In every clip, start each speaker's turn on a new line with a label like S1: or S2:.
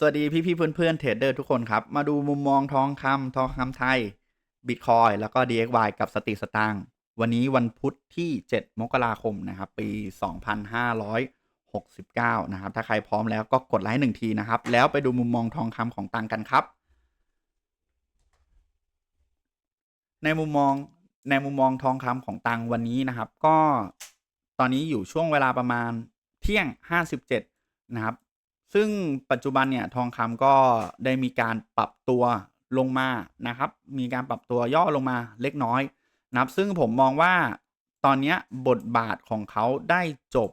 S1: สวัสดีพี่พี่เพื่อนเพื่อนเทรดเดอร์ทุกคนครับ มาดูมุมมองทองคำทองคำไทยบิตคอยแล้วก็ DXY กับสติสตางค์วันนี้วันพุธที่ 7 มกราคมนะครับ ปี 2569 นะครับ ถ้าใครพร้อมแล้วก็กดไลค์หนึ่งทีนะครับ แล้วไปดูมุมมองทองคำของตังกันครับ ในมุมมองในมุมมองทองคำของตังวันนี้นะครับ ก็ตอนนี้อยู่ช่วงเวลาประมาณเที่ยง 57 นะครับ ซึ่งปัจจุบันเนี่ยทองคำก็ได้มีการปรับตัวลงมานะครับ มีการปรับตัวย่อลงมาเล็กน้อยนะครับซึ่งผมมองว่าตอนนี้บทบาทของเขาได้จบ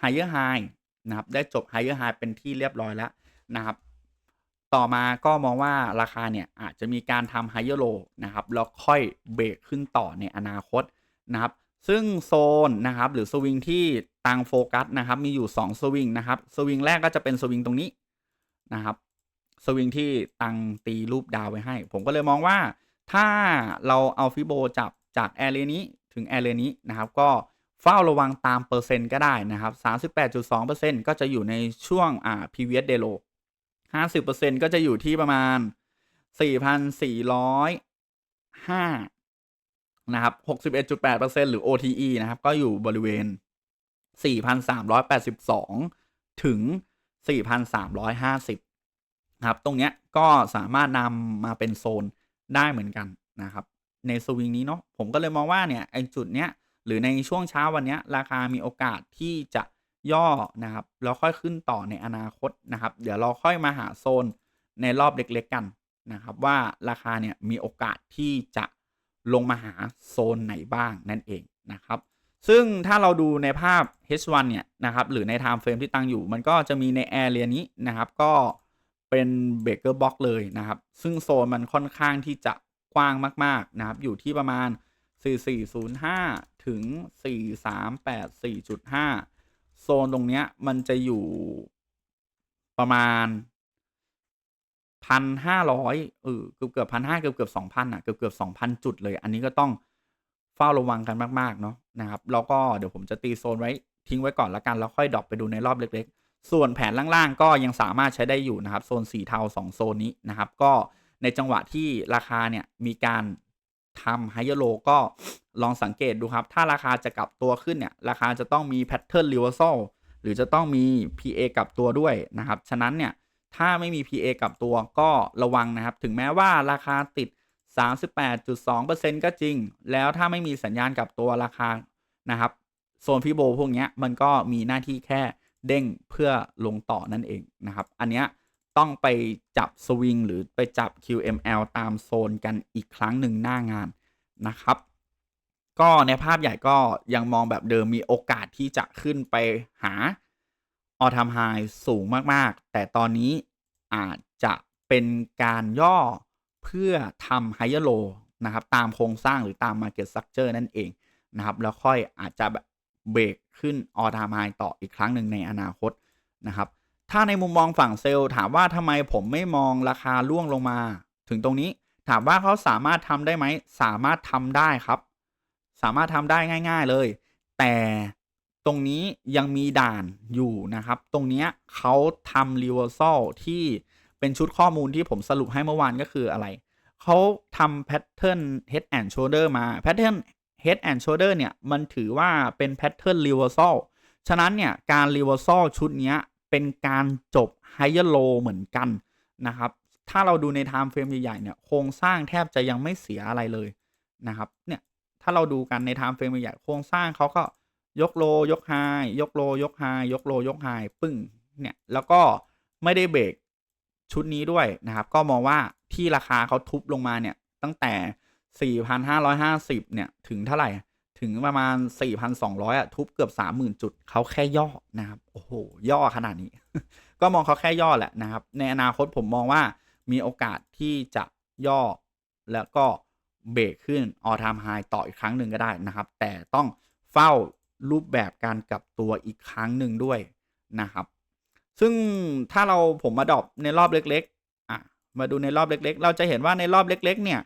S1: higher high นะครับได้จบ higher high เป็นที่เรียบร้อยแล้วนะครับ ต่อมาก็มองว่าราคาเนี่ยอาจจะมีการทำ higher low นะครับแล้วค่อยเบรกขึ้นต่อในอนาคตนะครับ ซึ่งโซนนะครับหรือสวิงที่ตังโฟกัสนะครับมีอยู่ 2 สวิงนะครับสวิงแรกก็จะเป็นสวิงตรงนี้นะครับสวิงที่ตังตีรูปดาวไว้ให้ ผมก็เลยมองว่าถ้าเราเอาฟิโบจับจากแอเรียนี้ถึงแอเรียนี้นะครับก็เฝ้าระวังตามเปอร์เซ็นต์ก็ได้นะครับ 38.2%ก็จะอยู่ในช่วงอ่า previous day low 50%ก็จะอยู่ที่ประมาณ 4,405 นะครับ 61.8%หรือ OTE นะครับ ก็อยู่บริเวณ 4,382 ถึง 4,350 นะครับ ตรงเนี้ยก็สามารถนำมาเป็นโซนได้เหมือนกันนะครับ ในสวิงนี้เนาะ ผมก็เลยมองว่าเนี่ยไอ้จุดเนี้ย หรือในช่วงเช้าวันเนี้ย ราคามีโอกาสที่จะย่อนะครับ แล้วค่อยขึ้นต่อในอนาคตนะครับ เดี๋ยวเราค่อยมาหาโซนในรอบเล็กๆกันนะครับ ว่าราคาเนี่ยมีโอกาสที่จะ ลงมาหาโซนไหนบ้างนั่นเองนะครับ ซึ่งถ้าเราดูในภาพ H1 เนี่ยนะครับหรือใน time frame ที่ตั้งอยู่ มันก็จะมีใน area นี้นะครับก็เป็นเบเกอร์บ็อกเลยนะครับ ซึ่งโซนมันค่อนข้างที่จะกว้างมากๆนะครับ อยู่ที่ประมาณ 4405 ถึง 4384.5 โซนตรงเนี้ยมันจะอยู่ประมาณ พันห้าร้อยเออเกือบเกือบพันห้าเกือบเกือบสองพันอะเกือบเกือบสองพันจุดเลย อันนี้ก็ต้องเฝ้าระวังกันมาก ๆ เนาะนะครับ แล้วก็เดี๋ยวผมจะตีโซนไว้ทิ้งไว้ก่อนละกัน แล้วค่อยดรอปไปดูในรอบเล็ก ๆ ส่วนแผนล่างๆ ก็ยังสามารถใช้ได้อยู่นะครับ โซนสีเทาสองโซนนี้นะครับ ก็ในจังหวะที่ราคาเนี่ยมีการทำไฮเ e อโลก็ลองสังเกตดูครับ ถ้าราคาจะกลับตัวขึ้นเนี่ย ราคาจะต้องมีแพทเทิร์นรีเวอร์ซลหรือจะต้องมี PA กลับตัวด้วยนะครับ ฉะนั้นเนี่ย ถ้าไม่มี PA กับตัวก็ระวังนะครับ ถึงแม้ว่าราคาติด 38.2%ก็จริง แล้วถ้าไม่มีสัญญาณกับตัวราคานะครับโซนฟิโบพวกนี้มันก็มีหน้าที่แค่เด้งเพื่อลงต่อนั่นเองนะครับ อันเนี้ยต้องไปจับสวิงหรือไปจับ QML ตามโซนกันอีกครั้งหนึ่งหน้างานนะครับ ก็ในภาพใหญ่ก็ยังมองแบบเดิมมีโอกาสที่จะขึ้นไปหา ออทามไฮสูงมากๆ แต่ตอนนี้อาจจะเป็นการย่อเพื่อทำไฮเอร์โลนะครับ ตามโครงสร้างหรือตาม Market Structure นั่นเองนะครับ แล้วค่อยอาจจะแบบเบรกขึ้นออทามไฮต่ออีกครั้งหนึ่งในอนาคตนะครับ ถ้าในมุมมองฝั่งเซลล์ถามว่าทำไมผมไม่มองราคาล่วงลงมา ถึงตรงนี้ถามว่าเขาสามารถทำได้ไหม สามารถทำได้ครับ สามารถทำได้ง่าย ๆเลย แต่ ตรงนี้ยังมีด่านอยู่นะครับ ตรงเนี้ยเขาทำ reversal ที่เป็นชุดข้อมูลที่ผมสรุปให้เมื่อวานก็คืออะไร เขาทำ pattern head and shoulder มา pattern head and shoulder เนี่ย มันถือว่าเป็น pattern reversal ฉะนั้นเนี่ย การ reversal ชุดนี้เป็นการจบ higher low เหมือนกันนะครับ ถ้าเราดูใน time frame ใหญ่ๆเนี่ย โครงสร้างแทบจะยังไม่เสียอะไรเลยนะครับ เนี่ย ถ้าเราดูกันใน time frame ใหญ่ โครงสร้างเขาก็ ยกโลยกไฮยกโลยกไฮยกโลยกไฮปึ้งเนี่ยแล้วก็ไม่ได้เบรกชุดนี้ด้วยนะครับ ก็มองว่าที่ราคาเขาทุบลงมาเนี่ยตั้งแต่ 4,550 เนี่ย ถึงเท่าไหร่ ถึงประมาณ 4,200 อะ ทุบเกือบ 30,000 จุด เขาแค่ย่อนะครับ โอ้โห ย่อขนาดนี้ ก็มองเขาแค่ย่อแหละนะครับ ในอนาคตผมมองว่ามีโอกาสที่จะย่อแล้วก็เบรกขึ้นออทามไฮต่ออีกครั้งหนึ่งก็ได้นะครับ แต่ต้องเฝ้า รูปแบบการกลับตัวอีกครั้งหนึ่งด้วยนะครับ ซึ่งถ้าเราผมมาดรอปในรอบเล็กๆอะมาดูในรอบเล็ก ๆ เราจะเห็นว่าในรอบเล็ก ๆ เนี่ย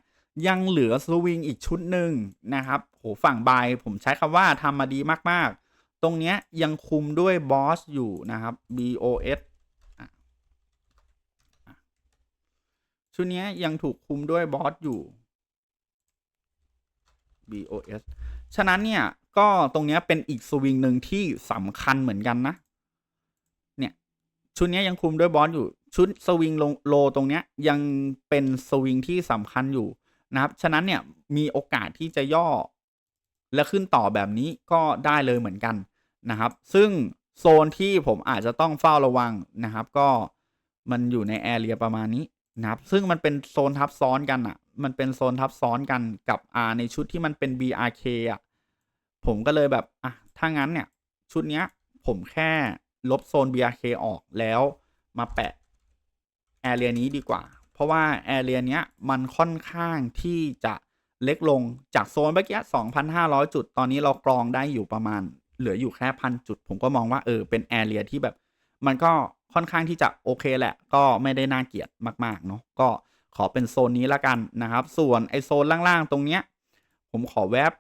S1: ยังเหลือสวิงอีกชุดหนึ่งนะครับโหฝั่งบายผมใช้คำว่าทำมาดีมากๆ ตรงเนี้ยยังคุมด้วยบอสอยู่นะครับ BOS ชุดเนี้ยยังถูกคุมด้วยบอสอยู่ BOS ฉะนั้นเนี่ย ก็ตรงนี้เป็นอีกสวิงหนึ่งที่สำคัญเหมือนกันนะ เนี่ย ชุดนี้ยังคุมด้วยบอสอยู่ ชุดสวิงลงโลตรงนี้ยังเป็นสวิงที่สำคัญอยู่นะครับ ฉะนั้นเนี่ยมีโอกาสที่จะย่อ และขึ้นต่อแบบนี้ก็ได้เลยเหมือนกันนะครับ ซึ่งโซนที่ผมอาจจะต้องเฝ้าระวังนะครับ ก็มันอยู่ในแอเรียประมาณนี้นะครับ ซึ่งมันเป็นโซนทับซ้อนกันอะ่ะ มันเป็นโซนทับซ้อนกันกับอ่าในชุดที่มันเป็น BRK อะ ผมก็เลยแบบอะถ้างั้นเนี่ย ชุดเนี้ย ผมแค่ลบโซน BRK ออกแล้วมาแปะแอเรียนี้ดีกว่า เพราะว่าแอเรียเนี้ยมันค่อนข้างที่จะเล็กลงจากโซนเมื่อกี้ 2,500 จุด ตอนนี้เรากรองได้อยู่ประมาณ เหลืออยู่แค่พันจุด ผมก็มองว่าเออเป็นแอเรียที่แบบ มันก็ค่อนข้างที่จะโอเคแหละ ก็ไม่ได้น่าเกลียดมาก ๆ เนาะก็ขอเป็นโซนนี้ละกันนะครับ ส่วนไอโซนล่าง ๆ ตรงเนี้ย ผมขอแวบ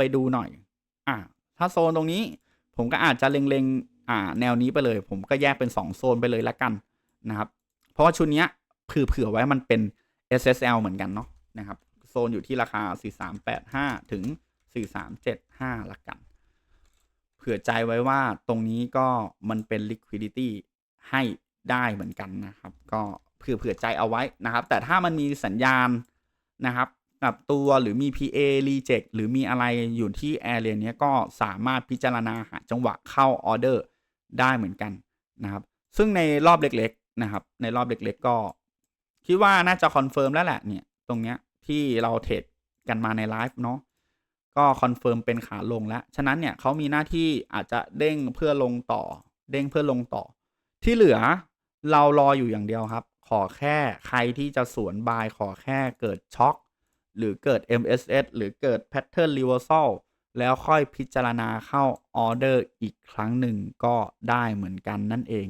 S1: ไปดูหน่อย อะถ้าโซนตรงนี้ ผมก็อาจจะเล็งๆอ่า แนวนี้ไปเลย ผมก็แยกเป็น 2 โซนไปเลยละกันนะครับ เพราะว่าชุดเนี้ยเผื่อไว้มันเป็น SSL เหมือนกันเนาะนะครับ โซนอยู่ที่ราคา 4385 ถึง 4375ละกัน เผื่อใจไว้ว่าตรงนี้ก็มันเป็น liquidity ให้ได้เหมือนกันนะครับ ก็เผื่อเผื่อใจเอาไว้นะครับ แต่ถ้ามันมีสัญญาณนะครับ กับตัวหรือมี PA reject หรือมีอะไรอยู่ที่ area เนี้ยก็สามารถพิจารณาหาจังหวะเข้าออเดอร์ได้เหมือนกันนะครับ ซึ่งในรอบเล็กๆนะครับ ในรอบเล็กๆก็ คิดว่าน่าจะคอนเฟิร์มแล้วแหละเนี่ยตรงเนี้ยที่เราเทรดกันมาในไลฟ์เนาะก็คอนเฟิร์มเป็นขาลงแล้ว ฉะนั้นเนี่ยเขามีหน้าที่อาจจะเด้งเพื่อลงต่อ เด้งเพื่อลงต่อ ที่เหลือเรารออยู่อย่างเดียวครับ ขอแค่ใครที่จะสวนบายขอแค่เกิดช็อค หรือเกิด MSS หรือเกิด Pattern Reversal แล้วค่อยพิจารณาเข้าออเดอร์อีกครั้งหนึ่งก็ได้เหมือนกันนั่นเอง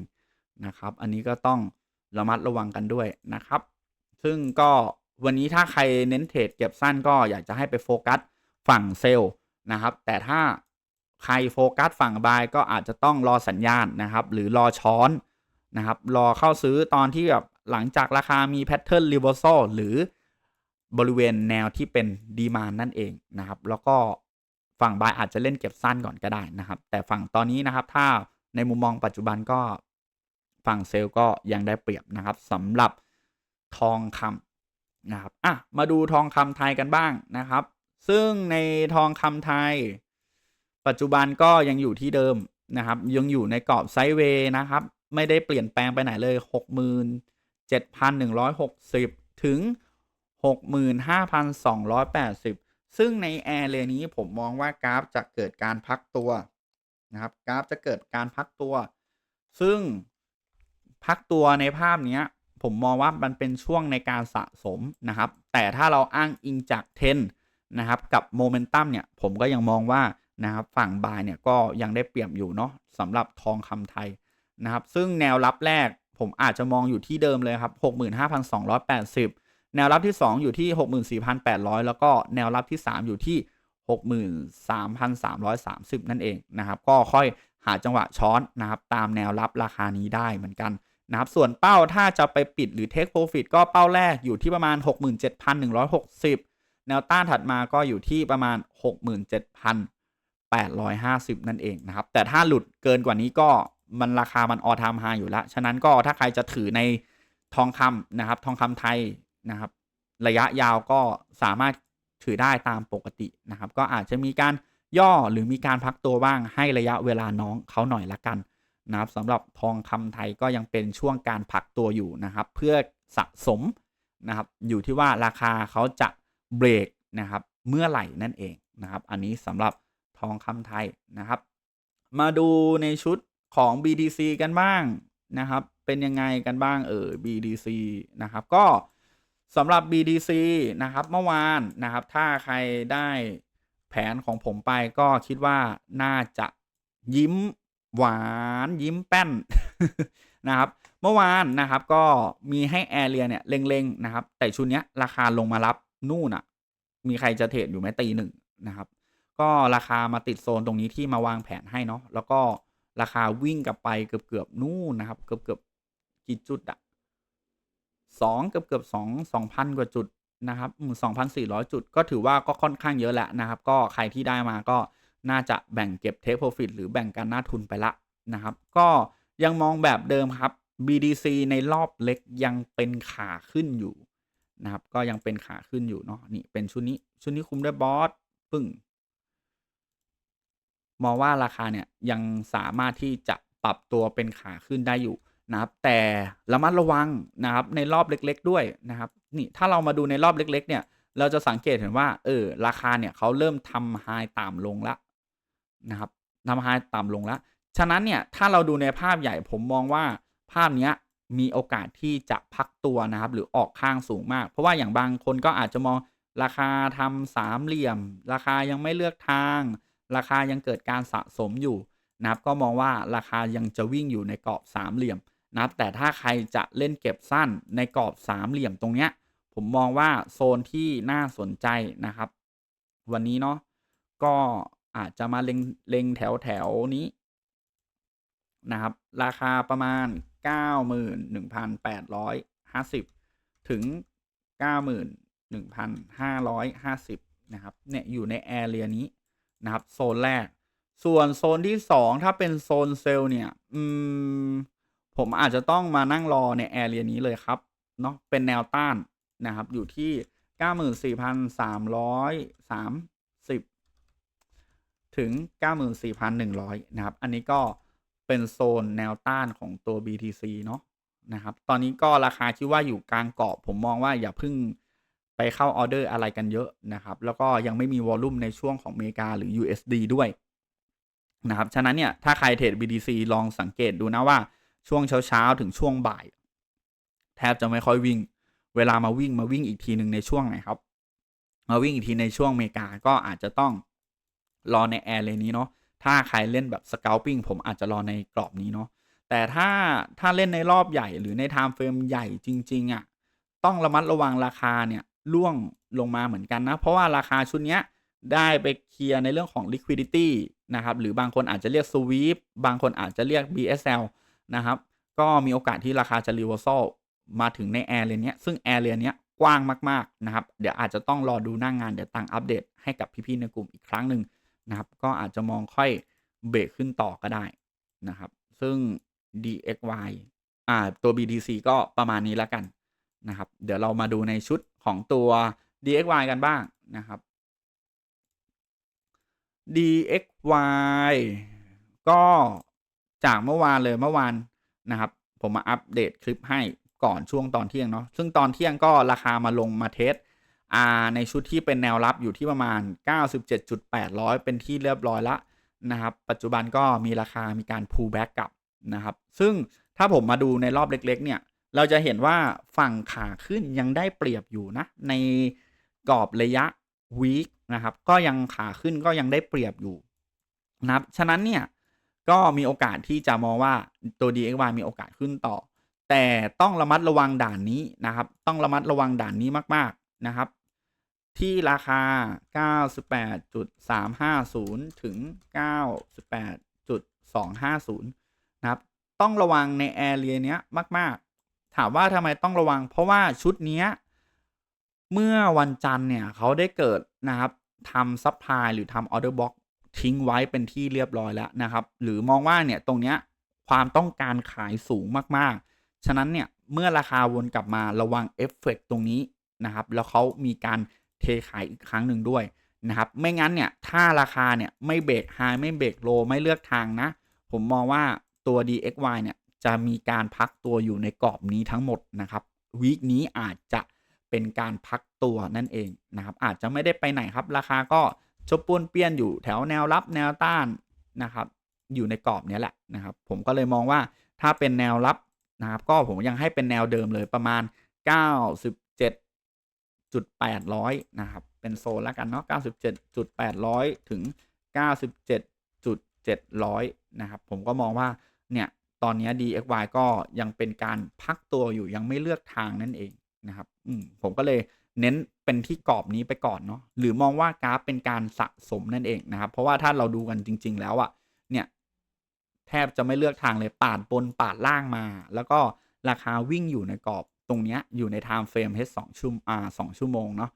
S1: นะครับ อันนี้ก็ต้องระมัดระวังกันด้วยนะครับ ซึ่งก็วันนี้ถ้าใครเน้นเทรดเก็บสั้นก็อยากจะให้ไปโฟกัสฝั่งเซลล์นะครับ แต่ถ้าใครโฟกัสฝั่งบายก็อาจจะต้องรอสัญญาณนะครับ หรือรอช้อนนะครับ รอเข้าซื้อตอนที่แบบหลังจากราคามีแพทเทิร์นรีเวอร์ซลหรือ บริเวณแนวที่เป็นดีมานนั่นเองนะครับ แล้วก็ฝั่งบายอาจจะเล่นเก็บสั้นก่อนก็ได้นะครับ แต่ฝั่งตอนนี้นะครับ ถ้าในมุมมองปัจจุบันก็ฝั่งเซลล์ก็ยังได้เปรียบนะครับสำหรับทองคำนะครับอะมาดูทองคำไทยกันบ้างนะครับ ซึ่งในทองคำไทย ปัจจุบันก็ยังอยู่ที่เดิมนะครับ ยังอยู่ในกรอบไซด์เวย์นะครับ ไม่ได้เปลี่ยนแปลงไปไหนเลย 67,160 ถึง 65,280 ซึ่งในแอร์เรนี้ผมมองว่ากราฟจะเกิดการพักตัวนะครับกราฟจะเกิดการพักตัว ซึ่งพักตัวในภาพนี้ผมมองว่ามันเป็นช่วงในการสะสมนะครับ แต่ถ้าเราอ้างอิงจากเทนนะครับกับโมเมนตัมเนี่ยผมก็ยังมองว่านะครับฝั่งบายเนี่ยก็ยังได้เปรียบอยู่เนาะสำหรับทองคำไทยนะครับ ซึ่งแนวรับแรกผมอาจจะมองอยู่ที่เดิมเลยครับ 65,280 แนวรับที่ 2 อยู่ที่ 64,800 แล้วก็แนวรับที่ 3 อยู่ที่ 63,330 นั่นเองนะครับ ก็ค่อยหาจังหวะช้อนนะครับตามแนวรับราคานี้ได้เหมือนกันนะครับ ส่วนเป้าถ้าจะไปปิดหรือ take profit ก็เป้าแรกอยู่ที่ประมาณ 67,160 แนวต้านถัดมาก็อยู่ที่ประมาณ 67,850 นั่นเองนะครับ แต่ถ้าหลุดเกินกว่านี้ก็มันราคามันออทามไฮอยู่แล้ว ฉะนั้นก็ถ้าใครจะถือในทองคำนะครับ ทองคำไทย นะครับ ระยะยาวก็สามารถถือได้ตามปกตินะครับ ก็อาจจะมีการย่อหรือมีการพักตัวบ้างให้ระยะเวลาน้องเขาหน่อยละกันนะครับสำหรับทองคำไทยก็ยังเป็นช่วงการพักตัวอยู่นะครับ เพื่อสะสมนะครับ อยู่ที่ว่าราคาเขาจะเบรกนะครับเมื่อไหร่นั่นเองนะครับ อันนี้สำหรับทองคำไทยนะครับ มาดูในชุดของ BTC กันบ้างนะครับ เป็นยังไงกันบ้างเออ BTC นะครับ ก็ สำหรับ BTC นะครับ เมื่อวานนะครับ ถ้าใครได้แผนของผมไปก็คิดว่าน่าจะยิ้มหวานยิ้มแป้นนะครับ เมื่อวานนะครับก็มีให้แอเรียเนี่ยเล็งๆนะครับ แต่ชุดนี้ราคาลงมารับนู่นอะ่ะมีใครจะเทรดอยู่ไหมตีหนึ่งนะครับ ก็ราคามาติดโซนตรงนี้ที่มาวางแผนให้เนาะแล้วก็ราคาวิ่งกลับไปเกือบๆนู่นนะครับ เกือบๆกี่จุดอะ 2 เกือบเกือบ2 2,000 กว่าจุดนะครับอืม2,400 จุด ก็ถือว่าก็ค่อนข้างเยอะแหละนะครับ ก็ใครที่ได้มาก็น่าจะแบ่งเก็บ Take Profit หรือแบ่งการหน้าทุนไปละนะครับ ก็ยังมองแบบเดิมครับ BDC ในรอบเล็กยังเป็นขาขึ้นอยู่นะครับ ก็ยังเป็นขาขึ้นอยู่เนาะนี่เป็นชุดนี้ชุดนี้คุมด้วยบอสปึ้งมองว่าราคาเนี่ยยังสามารถที่จะปรับตัวเป็นขาขึ้นได้อยู่ นะครับแต่ระมัดระวังนะครับในรอบเล็ก ๆ ด้วยนะครับนี่ถ้าเรามาดูในรอบเล็ก ๆ เนี่ย เราจะสังเกตเห็นว่าเออราคาเนี่ยเขาเริ่มทำไฮต่ำลงแล้วนะครับทำไฮต่ำลงแล้วฉะนั้นเนี่ยถ้าเราดูในภาพใหญ่ผมมองว่าภาพเนี้ยมีโอกาสที่จะพักตัวนะครับหรือออกข้างสูงมาก เพราะว่าอย่างบางคนก็อาจจะมองราคาทำสามเหลี่ยม ราคายังไม่เลือกทาง ราคายังเกิดการสะสมอยู่นะครับก็มองว่าราคายังจะวิ่งอยู่ในกรอบสามเหลี่ยม นะครับแต่ถ้าใครจะเล่นเก็บสั้นในกรอบสามเหลี่ยมตรงเนี้ย ผมมองว่าโซนที่น่าสนใจนะครับ วันนี้เนาะก็อาจจะมาเล็งเล็งแถวแถวนี้นะครับ ราคาประมาณ 91,850 ถึง 91,550 นะครับเนี่ยอยู่ในแอเรียนี้นะครับ โซนแรก ส่วนโซนที่ 2 ถ้าเป็นโซนเซลล์เนี่ย อืม ผมอาจจะต้องมานั่งรอในแอเรียนี้เลยครับเนาะเป็นแนวต้านนะครับ อยู่ที่ 94,330 ถึง 94,100 นะครับ อันนี้ก็เป็นโซนแนวต้านของตัว BTC เนาะนะครับ ตอนนี้ก็ราคาคิดว่าอยู่กลางกรอบ ผมมองว่าอย่าพิ่งไปเข้าออเดอร์อะไรกันเยอะนะครับ แล้วก็ยังไม่มีวอลลุ่มในช่วงของอเมริกาหรือ USD ด้วยนะครับ ฉะนั้นเนี่ย ถ้าใครเทรด BTC ลองสังเกตดูนะว่า ช่วงเช้าๆถึงช่วงบ่าย แทบจะไม่ค่อยวิ่ง เวลามาวิ่งมาวิ่งอีกทีหนึ่งในช่วงไหนครับ มาวิ่งอีกทีในช่วงอเมริกาก็อาจจะต้องรอในแอร์เลยนี้เนาะถ้าใครเล่นแบบสเกลปิ้งผมอาจจะรอในกรอบนี้เนาะแต่ถ้าถ้าเล่นในรอบใหญ่หรือในไทม์เฟรมใหญ่จริง ๆอะ่ะต้องระมัดระวังราคาเนี่ยล่วงลงมาเหมือนกันนะ เพราะว่าราคาชุดเนี้ยได้ไปเคลียร์ในเรื่องของ liquidity นะครับ หรือบางคนอาจจะเรียก sweep บางคนอาจจะเรียก BSL นะครับ ก็มีโอกาสที่ราคาจะ reversal มาถึงในแอร์เรียนี้ซึ่งแอร์เรียนี้กว้างมากๆนะครับ เดี๋ยวอาจจะต้องรอดูหน้างงานเดี๋ยวตั้งอัปเดตให้กับพี่ๆในกลุ่มอีกครั้งหนึ่งนะครับ ก็อาจจะมองค่อยเบรกขึ้นต่อก็ได้นะครับ ซึ่ง DXY อ่าตัว BTC ก็ประมาณนี้แล้วกันนะครับ เดี๋ยวเรามาดูในชุดของตัว DXY กันบ้างนะครับ DXY ก็ จากเมื่อวานเลยเมื่อวานนะครับ ผมมาอัปเดตคลิปให้ก่อนช่วงตอนเที่ยงเนาะซึ่งตอนเที่ยงก็ราคามาลงมาเทสอาในชุดที่เป็นแนวรับอยู่ที่ประมาณ 97.800 เป็นที่เรียบร้อยละนะครับ ปัจจุบันก็มีราคามีการ pull back กลับนะครับ ซึ่งถ้าผมมาดูในรอบเล็ก ๆ เนี่ย เราจะเห็นว่าฝั่งขาขึ้นยังได้เปรียบอยู่นะ ในกรอบระยะวีคนะครับ ก็ยังขาขึ้นก็ยังได้เปรียบอยู่นะครับ ฉะนั้นเนี่ย ก็มีโอกาสที่จะมองว่าตัว DXY มีโอกาสขึ้นต่อ แต่ต้องระมัดระวังด่านนี้นะครับ ต้องระมัดระวังด่านนี้มาก ๆนะครับ ที่ราคา 98.350 ถึง 98.250 นะครับ ต้องระวังในแอเรียเนี้ยมาก ๆ ถามว่าทำไมต้องระวัง เพราะว่าชุดเนี้ยเมื่อวันจันทร์เนี่ยเขาได้เกิดนะครับทำซัพพลายหรือทำออเดอร์บ็อก ทิ้งไว้เป็นที่เรียบร้อยแล้วนะครับ หรือมองว่าเนี่ยตรงเนี้ยความต้องการขายสูงมากๆ ฉะนั้นเนี่ยเมื่อราคาวนกลับมาระวังเอฟเฟกตรงนี้นะครับ แล้วเขามีการเทขายอีกครั้งหนึ่งด้วยนะครับ ไม่งั้นเนี่ยถ้าราคาเนี่ยไม่เบรกไฮไม่เบรกโลไม่เลือกทางนะ ผมมองว่าตัว DXY เนี่ยจะมีการพักตัวอยู่ในกรอบนี้ทั้งหมดนะครับวีคนี้อาจจะเป็นการพักตัวนั่นเองนะครับ อาจจะไม่ได้ไปไหนครับ ราคาก็ ชบปวนเปี้ยนอยู่แถวแนวรับแนวต้านนะครับ อยู่ในกรอบนี้แหละนะครับ ผมก็เลยมองว่าถ้าเป็นแนวรับนะครับก็ผมยังให้เป็นแนวเดิมเลยประมาณ 97.800นะครับ เป็นโซนแล้วกันเนาะ97.800 ถึง 97.700นะครับ ผมก็มองว่าเนี่ยตอนนี้ DXY ก็ยังเป็นการพักตัวอยู่ยังไม่เลือกทางนั่นเองนะครับ อืมผมก็เลย เน้นเป็นที่กรอบนี้ไปก่อนเนาะหรือมองว่ากราฟเป็นการสะสมนั่นเองนะครับ เพราะว่าถ้าเราดูกันจริง ๆ แล้วอะเนี่ยแทบจะไม่เลือกทางเลยปาดบนปาดล่างมา แล้วก็ราคาวิ่งอยู่ในกรอบตรงเนี้ยอยู่ใน time frame H 2ชั่วอ่า2ชั่วโมงเนาะ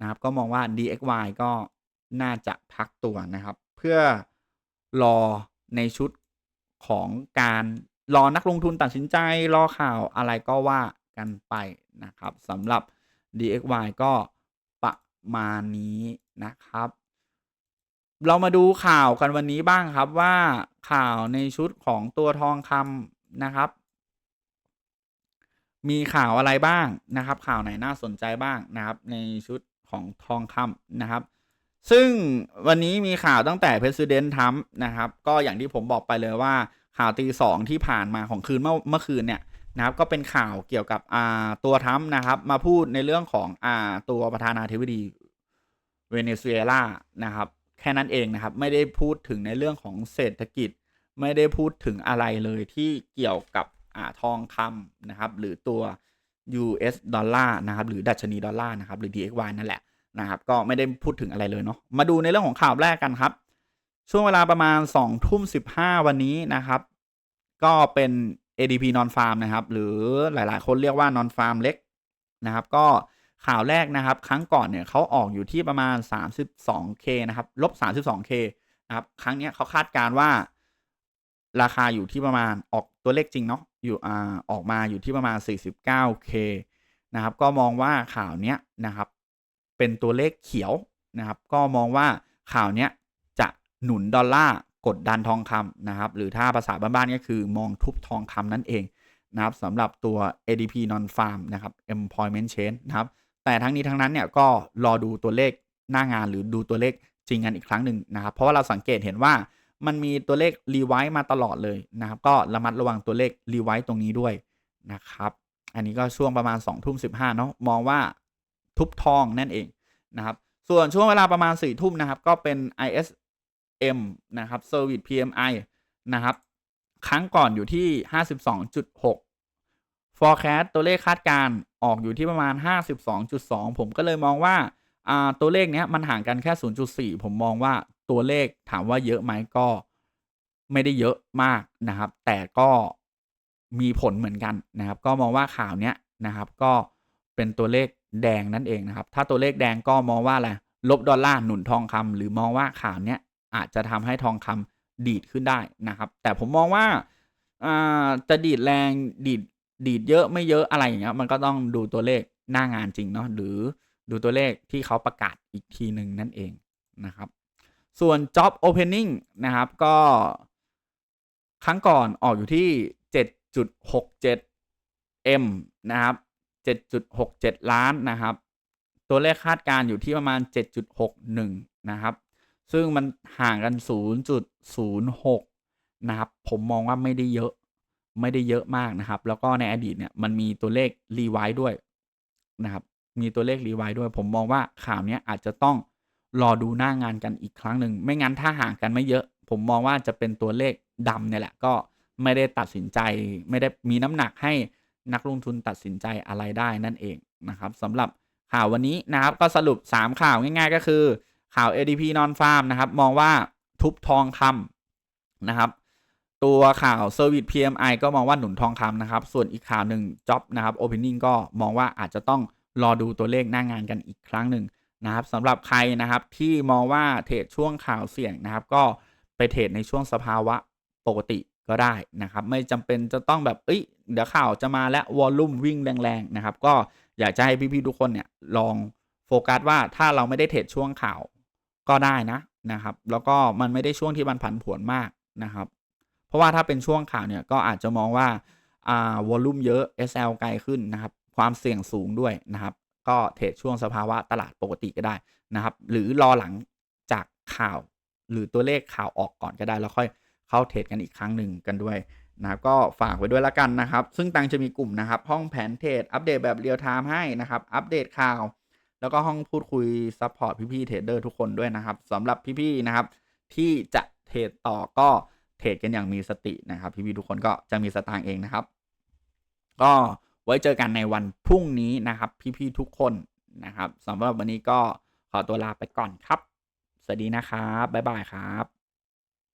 S1: นะครับ ก็มองว่า DXY ก็น่าจะพักตัวนะครับ เพื่อรอในชุดของการรอนักลงทุนตัดสินใจรอข่าวอะไรก็ว่ากันไปนะครับสำหรับ DXY ก็ประมาณนี้นะครับ เรามาดูข่าวกันวันนี้บ้างครับว่าข่าวในชุดของตัวทองคำนะครับ มีข่าวอะไรบ้างนะครับ ข่าวไหนน่าสนใจบ้างนะครับ ในชุดของทองคำนะครับ ซึ่งวันนี้มีข่าวตั้งแต่ President Trump นะครับ ก็อย่างที่ผมบอกไปเลยว่าข่าวตีสองที่ผ่านมาของคืนเมื่อเมื่อคืนเนี่ย นะครับก็เป็นข่าวเกี่ยวกับอ่าตัวทรัมนะครับ มาพูดในเรื่องของอ่าตัวประธานาธิบดีเวเนซุเอลานะครับ แค่นั้นเองนะครับ ไม่ได้พูดถึงในเรื่องของเศรษฐกิจ ไม่ได้พูดถึงอะไรเลยที่เกี่ยวกับอ่าทองคำนะครับ หรือตัว US ดอลลาร์นะครับ หรือดัชนีดอลลาร์นะครับ หรือ DXY นั่นแหละนะครับ ก็ไม่ได้พูดถึงอะไรเลยเนาะมาดูในเรื่องของข่าวแรกกันครับ ช่วงเวลาประมาณ2ทุ่ม15 วันนี้นะครับ ก็เป็น ADP non farm นะครับ หรือหลายๆ คนเรียกว่า non farm เล็กนะครับ ก็ข่าวแรกนะครับ ครั้งก่อนเนี่ยเขาออกอยู่ที่ประมาณ 32k นะครับ ลบ 32k นะครับ ครั้งนี้เขาคาดการว่า ราคาอยู่ที่ประมาณออกตัวเลขจริงเนาะอยู่อ่าออกมาอยู่ที่ประมาณ 49k นะครับ ก็มองว่าข่าวเนี้ยนะครับ เป็นตัวเลขเขียวนะครับ ก็มองว่าข่าวเนี้ยจะหนุนดอลลาร์ กดดันทองคำนะครับ หรือถ้าภาษาบ้านๆก็คือมองทุบทองคำนั่นเองนะครับสำหรับตัว ADP non farm นะครับ employment change นะครับ แต่ทั้งนี้ทั้งนั้นเนี่ยก็รอดูตัวเลขหน้างานหรือดูตัวเลขจริงกันอีกครั้งหนึ่งนะครับ เพราะว่าเราสังเกตเห็นว่ามันมีตัวเลขรีไวซ์มาตลอดเลยนะครับ ก็ระมัดระวังตัวเลขรีไวซ์ตรงนี้ด้วยนะครับ อันนี้ก็ช่วงประมาณ2ทุ่ม15เนาะมองว่าทุบทองนั่นเองนะครับ ส่วนช่วงเวลาประมาณ4ทุ่มนะครับ ก็เป็น IS ISM นะครับ Service PMI นะครับ ครั้งก่อนอยู่ที่ 52.6 forecast ตัวเลขคาดการออกอยู่ที่ประมาณ 52.2 ผมก็เลยมองว่าตัวเลขเนี้ยมันห่างกันแค่ 0.4 ผมมองว่าตัวเลขถามว่าเยอะไหมก็ไม่ได้เยอะมากนะครับ แต่ก็มีผลเหมือนกันนะครับ ก็มองว่าข่าวเนี้ยนะครับ ก็เป็นตัวเลขแดงนั่นเองนะครับ ถ้าตัวเลขแดงก็มองว่าอะไรลบดอลลาร์หนุนทองคำหรือมองว่าข่าวเนี้ย อาจจะทำให้ทองคำดีดขึ้นได้นะครับ แต่ผมมองว่าอ่าจะดีดแรงดีดดีดเยอะไม่เยอะอะไรอย่างเงี้ยมันก็ต้องดูตัวเลขหน้างานจริงเนาะหรือดูตัวเลขที่เขาประกาศอีกทีหนึ่งนั่นเองนะครับ ส่วน job opening นะครับก็ครั้งก่อนออกอยู่ที่ 7.67 m นะครับ 7.67 ล้านนะครับ ตัวเลขคาดการอยู่ที่ประมาณ 7.61 นะครับ ซึ่งมันห่างกัน 0.06 นะครับ ผมมองว่าไม่ได้เยอะไม่ได้เยอะมากนะครับ แล้วก็ในอดีตเนี่ยมันมีตัวเลขรีไวซ์ด้วยนะครับ มีตัวเลขรีไวซ์ด้วย ผมมองว่าข่าวนี้อาจจะต้องรอดูหน้างานกันอีกครั้งหนึ่ง ไม่งั้นถ้าห่างกันไม่เยอะ ผมมองว่าจะเป็นตัวเลขดำเนี่ยแหละ ก็ไม่ได้ตัดสินใจ ไม่ได้มีน้ำหนักให้นักลงทุนตัดสินใจอะไรได้นั่นเองนะครับสำหรับข่าววันนี้นะครับ ก็สรุป 3 ข่าวง่าย ๆ ก็คือ ข่าว ADP non farm นะครับ มองว่าทุบทองคำนะครับ ตัวข่าว Service PMI ก็มองว่าหนุนทองคำนะครับ ส่วนอีกข่าวหนึ่ง Job นะครับ Opening ก็มองว่าอาจจะต้องรอดูตัวเลขหน้างงานกันอีกครั้งหนึ่งนะครับสำหรับใครนะครับที่มองว่าเทรดช่วงข่าวเสี่ยงนะครับ ก็ไปเทรดในช่วงสภาวะปกติก็ได้นะครับ ไม่จำเป็นจะต้องแบบเอ้ยเดี๋ยวข่าวจะมาและวอลลุ่มวิ่งแรงๆนะครับ ก็อยากจะให้พี่ๆทุกคนเนี่ยลองโฟกัสว่าถ้าเราไม่ได้เทรดช่วงข่าว ก็ได้นะนะครับ แล้วก็มันไม่ได้ช่วงที่มันผันผวนมากนะครับ เพราะว่าถ้าเป็นช่วงข่าวเนี่ยก็อาจจะมองว่าอ่าวอลลุ่มเยอะ SL ไกลขึ้นนะครับ ความเสี่ยงสูงด้วยนะครับ ก็เทรดช่วงสภาวะตลาดปกติก็ได้นะครับ หรือรอหลังจากข่าวหรือตัวเลขข่าวออกก่อนก็ได้ แล้วค่อยเข้าเทรดกันอีกครั้งหนึ่งกันด้วยนะครับก็ฝากไว้ด้วยละกันนะครับ ซึ่งตังจะมีกลุ่มนะครับ ห้องแผนเทรดอัปเดตแบบเรียลไทม์ให้นะครับ อัปเดตข่าว แล้วก็ห้องพูดคุยซัพพอร์ตพี่ๆเทรดเดอร์ทุกคนด้วยนะครับสำหรับพี่ๆนะครับ ที่จะเทรดต่อก็เทรดกันอย่างมีสตินะครับ พี่ๆทุกคนก็จะมีสตางค์เองนะครับ ก็ไว้เจอกันในวันพรุ่งนี้นะครับ พี่ๆทุกคนนะครับสำหรับวันนี้ก็ขอตัวลาไปก่อนครับ สวัสดีนะครับบ๊ายบายครับ